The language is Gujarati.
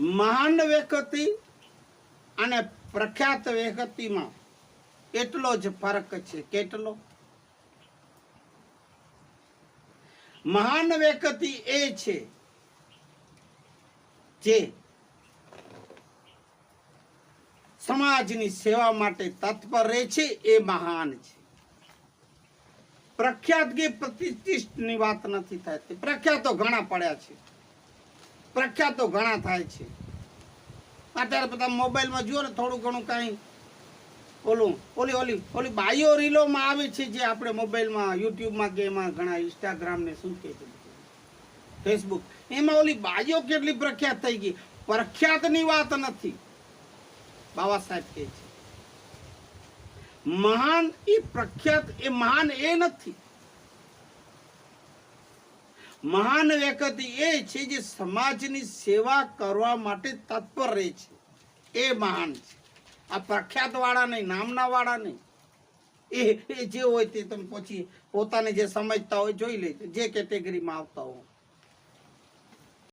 મહાન વ્યક્તિ અને પ્રખ્યાત વ્યક્તિમાં એટલો જ ફરક છે. કેટલો? મહાન વ્યક્તિ એ છે જે સમાજની સેવા માટે તત્પર રહે છે, એ મહાન છે. પ્રખ્યાત કે પ્રતિષ્ઠની વાત નથી થતી પ્રખ્યાતો ઘણા પડ્યા છે. પ્રખ્યાતો ઘણા થાય છે. અત્યારે બધા મોબાઈલમાં જુઓ ને થોડું ઘણું કાંઈ ઓલું, ઓલી ઓલી ઓલી બાયો રીલોમાં આવે છે જે આપણે મોબાઈલમાં, યુટ્યુબમાં કે એમાં ઘણા ઇન્સ્ટાગ્રામ ને શું કહે ફેસબુક એમાં ઓલી બાયો કેટલી પ્રખ્યાત થઈ ગઈ. પ્રખ્યાતની વાત નથી. બાબા સાહેબ કહે છે. મહાન એ પ્રખ્યાત, એ મહાન એ નથી. મહાન વ્યક્તિ એ છે જે સમાજની સેવા કરવા માટે તત્પર રહે છે. એ મહાન છે. આ પ્રખ્યાત વાળા નહીં નામના વાળા નહીં. એ જે હોય તે તમે પછી પોતાને જે સમજતા હોય જોઈ લેજો. જે કેટેગરીમાં આવતા હો